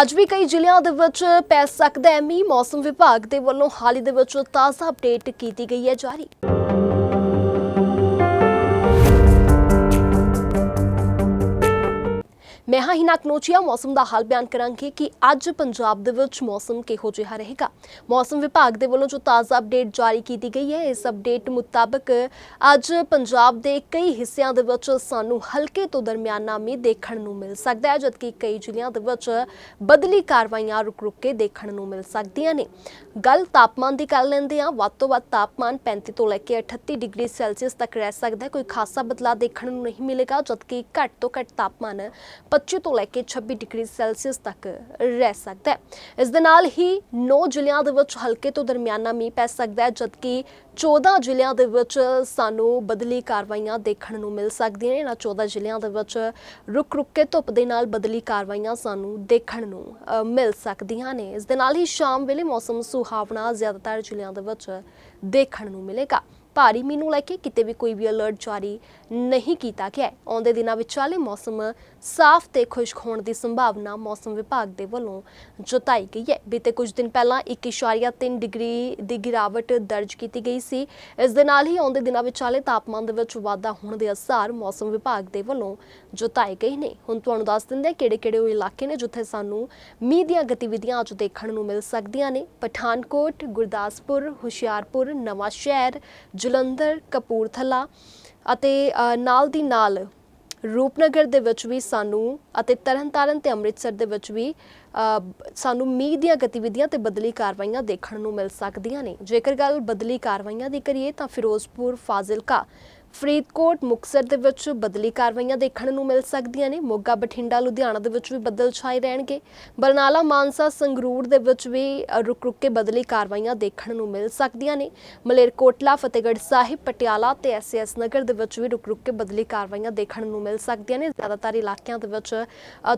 ਅੱਜ ਵੀ ਕਈ ਜ਼ਿਲ੍ਹਿਆਂ ਦੇ ਵਿੱਚ ਪੈ ਸਕਦਾ ਹੈ ਮੀਂਹ। ਮੌਸਮ ਵਿਭਾਗ ਦੇ ਵੱਲੋਂ ਹਾਲ ਹੀ ਦੇ ਵਿੱਚ ਤਾਜ਼ਾ ਅਪਡੇਟ ਕੀਤੀ ਗਈ ਹੈ ਜਾਰੀ। ਮੈਂ ਹਾਂ ਹਿਨਾ ਕਨੋਚੀਆ, ਮੌਸਮ ਦਾ ਹਾਲ ਬਿਆਨ ਕਰਾਂਗੀ ਕਿ ਅੱਜ ਪੰਜਾਬ ਦੇ ਵਿੱਚ ਮੌਸਮ ਕਿਹੋ ਜਿਹਾ ਰਹੇਗਾ। ਮੌਸਮ ਵਿਭਾਗ ਦੇ ਵੱਲੋਂ ਜੋ ਤਾਜ਼ਾ ਅਪਡੇਟ ਜਾਰੀ ਕੀਤੀ ਗਈ ਹੈ, ਇਸ ਅਪਡੇਟ ਮੁਤਾਬਕ ਅੱਜ ਪੰਜਾਬ ਦੇ ਕਈ ਹਿੱਸਿਆਂ ਦੇ ਵਿੱਚ ਸਾਨੂੰ ਹਲਕੇ ਤੋਂ ਦਰਮਿਆਨਾ ਮੀਂਹ ਦੇਖਣ ਨੂੰ ਮਿਲ ਸਕਦਾ ਹੈ, ਜਦਕਿ ਕਈ ਜ਼ਿਲ੍ਹਿਆਂ ਦੇ ਵਿੱਚ ਬਦਲੀ ਕਾਰਵਾਈਆਂ ਰੁਕ ਰੁਕ ਕੇ ਦੇਖਣ ਨੂੰ ਮਿਲ ਸਕਦੀਆਂ ਨੇ। ਗੱਲ ਤਾਪਮਾਨ ਦੀ ਕਰ ਲੈਂਦੇ ਹਾਂ, ਵੱਧ ਤੋਂ ਵੱਧ ਤਾਪਮਾਨ 35 ਤੋਂ ਲੈ ਕੇ 38 ਡਿਗਰੀ ਸੈਲਸੀਅਸ ਤੱਕ ਰਹਿ ਸਕਦਾ ਹੈ। ਕੋਈ ਖਾਸਾ ਬਦਲਾਅ ਦੇਖਣ ਨੂੰ ਨਹੀਂ ਮਿਲੇਗਾ, ਜਦਕਿ ਘੱਟ ਤੋਂ ਘੱਟ ਤਾਪਮਾਨ 25 ਤੋਂ ਲੈ ਕੇ 26 ਡਿਗਰੀ ਸੈਲਸੀਅਸ ਤੱਕ ਰਹਿ ਸਕਦਾ ਹੈ। ਇਸ ਦੇ ਨਾਲ ਹੀ 9 ਜ਼ਿਲ੍ਹਿਆਂ ਦੇ ਵਿੱਚ ਹਲਕੇ ਤੋਂ ਦਰਮਿਆਨਾ ਮੀਂਹ ਪੈ ਸਕਦਾ ਹੈ, ਜਦਕਿ 14 ਜ਼ਿਲ੍ਹਿਆਂ ਦੇ ਵਿੱਚ ਸਾਨੂੰ ਬਦਲੀ ਕਾਰਵਾਈਆਂ ਦੇਖਣ ਨੂੰ ਮਿਲ ਸਕਦੀਆਂ ਨੇ। ਇਹਨਾਂ 14 ਜ਼ਿਲ੍ਹਿਆਂ ਦੇ ਵਿੱਚ ਰੁਕ ਰੁਕ ਕੇ ਧੁੱਪ ਦੇ ਨਾਲ ਬਦਲੀ ਕਾਰਵਾਈਆਂ ਸਾਨੂੰ ਦੇਖਣ ਨੂੰ ਮਿਲ ਸਕਦੀਆਂ ਨੇ। ਇਸ ਦੇ ਨਾਲ ਹੀ ਸ਼ਾਮ ਵੇਲੇ ਮੌਸਮ ਸੁਹਾਵਣਾ ਜ਼ਿਆਦਾਤਰ ਜ਼ਿਲ੍ਹਿਆਂ ਦੇ ਵਿੱਚ ਦੇਖਣ ਨੂੰ ਮਿਲੇਗਾ। ਭਾਰੀ ਮੀਂਹ ਨੂੰ ਲੈ ਕੇ ਕਿਤੇ ਵੀ ਕੋਈ ਵੀ ਅਲਰਟ ਜਾਰੀ ਨਹੀਂ ਕੀਤਾ ਗਿਆ। ਹੈ। ਆਉਂਦੇ ਦਿਨਾਂ ਵਿੱਚ ਵਾਲੇ ਮੌਸਮ ਸਾਫ਼ ਤੇ ਖੁਸ਼ਕ ਹੋਣ ਦੀ ਸੰਭਾਵਨਾ ਮੌਸਮ ਵਿਭਾਗ ਦੇ ਵੱਲੋਂ ਜਤਾਈ ਗਈ ਹੈ। ਬੀਤੇ ਕੁਝ ਦਿਨ ਪਹਿਲਾਂ 1.3 ਡਿਗਰੀ ਦੀ ਗਿਰਾਵਟ ਦਰਜ ਕੀਤੀ ਗਈ ਸੀ। ਇਸ ਦੇ ਨਾਲ ਹੀ ਆਉਂਦੇ ਦਿਨਾਂ ਵਿੱਚ ਵਾਲੇ ਤਾਪਮਾਨ ਦੇ ਵਿੱਚ ਵਾਧਾ ਹੋਣ ਦੇ ਅਸਾਰ ਮੌਸਮ ਵਿਭਾਗ ਦੇ ਵੱਲੋਂ ਜਤਾਏ ਗਏ ਨੇ। ਹੁਣ ਤੁਹਾਨੂੰ ਦੱਸ ਦਿੰਦੇ ਹਾਂ ਕਿਹੜੇ-ਕਿਹੜੇ ਉਹ ਇਲਾਕੇ ਨੇ ਜਿੱਥੇ ਸਾਨੂੰ ਮੀਂਹ ਦੀਆਂ ਗਤੀਵਿਧੀਆਂ ਅੱਜ ਦੇਖਣ ਨੂੰ ਮਿਲ ਸਕਦੀਆਂ ਨੇ। ਪਠਾਨਕੋਟ, ਗੁਰਦਾਸਪੁਰ, ਹੁਸ਼ਿਆਰਪੁਰ ਨਵਾਂ ਸ਼ਹਿਰ ਜਲੰਧਰ, ਕਪੂਰਥਲਾ ਅਤੇ ਨਾਲ ਦੀ ਨਾਲ ਰੂਪਨਗਰ ਦੇ ਵਿੱਚ ਵੀ ਸਾਨੂੰ ਅਤੇ ਤਰਨਤਾਰਨ ਤੇ ਅੰਮ੍ਰਿਤਸਰ ਦੇ ਵਿੱਚ ਵੀ ਸਾਨੂੰ ਮੀਂਹ ਦੀਆਂ ਗਤੀਵਿਧੀਆਂ ਤੇ ਬਦਲੀ ਕਾਰਵਾਈਆਂ ਦੇਖਣ ਨੂੰ ਮਿਲ ਸਕਦੀਆਂ ਨੇ। ਜੇਕਰ ਗੱਲ ਬਦਲੀ ਕਾਰਵਾਈਆਂ ਦੀ ਕਰੀਏ ਤਾਂ ਫਿਰੋਜ਼ਪੁਰ, ਫਾਜ਼ਿਲਕਾ ਫਰੀਦਕੋਟ, ਮੁਕਤਸਰ ਦੇ ਵਿੱਚ ਬਦਲੀ ਕਾਰਵਾਈਆਂ ਦੇਖਣ ਨੂੰ ਮਿਲ ਸਕਦੀਆਂ ਨੇ। ਮੋਗਾ, ਬਠਿੰਡਾ, ਲੁਧਿਆਣਾ ਦੇ ਵਿੱਚ ਵੀ ਬੱਦਲ ਛਾਏ ਰਹਿਣਗੇ। ਬਰਨਾਲਾ, ਮਾਨਸਾ, ਸੰਗਰੂਰ ਦੇ ਵਿੱਚ ਵੀ ਰੁਕ ਰੁਕ ਕੇ ਬਦਲੀ ਕਾਰਵਾਈਆਂ ਦੇਖਣ ਨੂੰ ਮਿਲ ਸਕਦੀਆਂ ਨੇ। ਮਲੇਰਕੋਟਲਾ, ਫਤਿਹਗੜ੍ਹ ਸਾਹਿਬ, ਪਟਿਆਲਾ ਤੇ ਐਸਐਸ ਨਗਰ ਦੇ ਵਿੱਚ ਵੀ ਰੁਕ ਰੁਕ ਕੇ ਬਦਲੀ ਕਾਰਵਾਈਆਂ ਦੇਖਣ ਨੂੰ ਮਿਲ ਸਕਦੀਆਂ ਨੇ। ਜ਼ਿਆਦਾਤਰ ਇਲਾਕਿਆਂ ਦੇ ਵਿੱਚ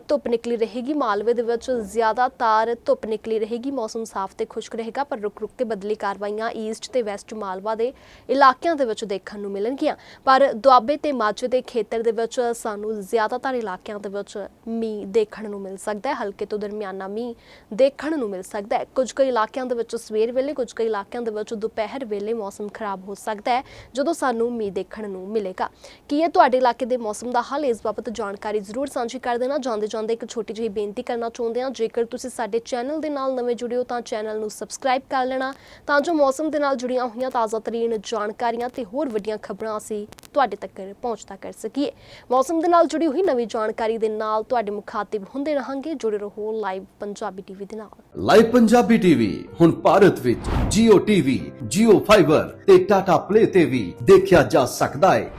ਧੁੱਪ ਨਿਕਲੀ ਰਹੇਗੀ। ਮਾਲਵੇ ਦੇ ਵਿੱਚ ਜ਼ਿਆਦਾਤਰ ਧੁੱਪ ਨਿਕਲੀ ਰਹੇਗੀ। ਮੌਸਮ ਸਾਫ਼ ਤੇ ਖੁਸ਼ਕ ਰਹੇਗਾ, ਪਰ ਰੁਕ ਰੁਕ ਕੇ ਬਦਲੀ ਕਾਰਵਾਈਆਂ ਈਸਟ ਤੇ ਵੈਸਟ ਮਾਲਵਾ ਦੇ ਇਲਾਕਿਆਂ ਦੇ ਵਿੱਚ ਦੇਖਣ ਨੂੰ ਮਿਲਣਗੀਆਂ। ਪਰ ਦੁਆਬੇ ਤੇ ਮਾਝੇ ਦੇ ਖੇਤਰ ਦੇ ਵਿੱਚ ਸਾਨੂੰ ਜ਼ਿਆਦਾਤਰ ਇਲਾਕਿਆਂ ਦੇ ਵਿੱਚ ਮੀਂਹ ਦੇਖਣ ਨੂੰ ਮਿਲ ਸਕਦਾ ਹੈ। ਹਲਕੇ ਤੋਂ ਦਰਮਿਆਨਾ ਮੀਂਹ ਦੇਖਣ ਨੂੰ ਮਿਲ ਸਕਦਾ ਹੈ। ਕੁਝ ਕਈ ਇਲਾਕਿਆਂ ਦੇ ਵਿੱਚ ਸਵੇਰ ਵੇਲੇ, ਕੁਝ ਕਈ ਇਲਾਕਿਆਂ ਦੇ ਵਿੱਚ ਦੁਪਹਿਰ ਵੇਲੇ ਮੌਸਮ ਖਰਾਬ ਹੋ ਸਕਦਾ ਹੈ, ਜਦੋਂ ਸਾਨੂੰ ਮੀਂਹ ਦੇਖਣ ਨੂੰ ਮਿਲੇਗਾ। ਕੀ ਇਹ ਤੁਹਾਡੇ ਇਲਾਕੇ ਦੇ ਮੌਸਮ ਦਾ ਹਾਲ? ਇਸ ਬਾਬਤ ਜਾਣਕਾਰੀ ਜ਼ਰੂਰ ਸਾਂਝੀ ਕਰ ਦੇਣਾ। ਜਾਂਦੇ ਜਾਂਦੇ ਇੱਕ ਛੋਟੀ ਜਿਹੀ ਬੇਨਤੀ ਕਰਨਾ ਚਾਹੁੰਦੇ ਹਾਂ। ਜੇਕਰ ਤੁਸੀਂ ਸਾਡੇ ਚੈਨਲ ਦੇ ਨਾਲ ਨਵੇਂ ਜੁੜੇ ਹੋ, ਤਾਂ ਚੈਨਲ ਨੂੰ ਸਬਸਕ੍ਰਾਈਬ ਕਰ ਲੈਣਾ। ਤਾਂ ਜੋ ਮੌਸਮ ਦੇ ਨਾਲ ਜੁੜੀਆਂ ਹੋਈਆਂ ਤਾਜ਼ਾ ਤਰੀਨ ਜਾਣਕਾਰੀਆਂ ਤੇ ਹੋਰ ਵੱਡੀਆਂ ਖਬਰਾਂ ਅਸੀਂ ਤੁਹਾਡੇ ਤੱਕ ਪਹੁੰਚਦਾ ਕਰ ਸਕੀਏ। ਮੌਸਮ ਦੇ ਨਾਲ ਜੁੜੀ ਹੋਈ ਨਵੀਂ ਜਾਣਕਾਰੀ ਦੇ ਨਾਲ ਤੁਹਾਡੇ ਮੁਖਾਤਿਬ ਹੁੰਦੇ ਰਹਾਂਗੇ। ਜੁੜੇ ਰਹੋ ਲਾਈਵ ਪੰਜਾਬੀ ਟੀਵੀ ਦੇ ਨਾਲ। ਲਾਈਵ ਪੰਜਾਬੀ ਟੀਵੀ ਹੁਣ ਭਾਰਤ ਵਿੱਚ Jio TV, Jio Fiber ਤੇ Tata Play ਤੇ ਵੀ ਦੇਖਿਆ ਜਾ ਸਕਦਾ ਹੈ।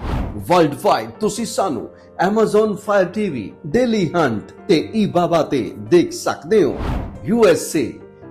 ਵਰਲਡ ਵਾਈਡ ਤੁਸੀਂ ਸਾਨੂੰ Amazon Fire TV, Daily Hunt ਤੇ eBaba ਤੇ ਦੇਖ ਸਕਦੇ ਹੋ। USA,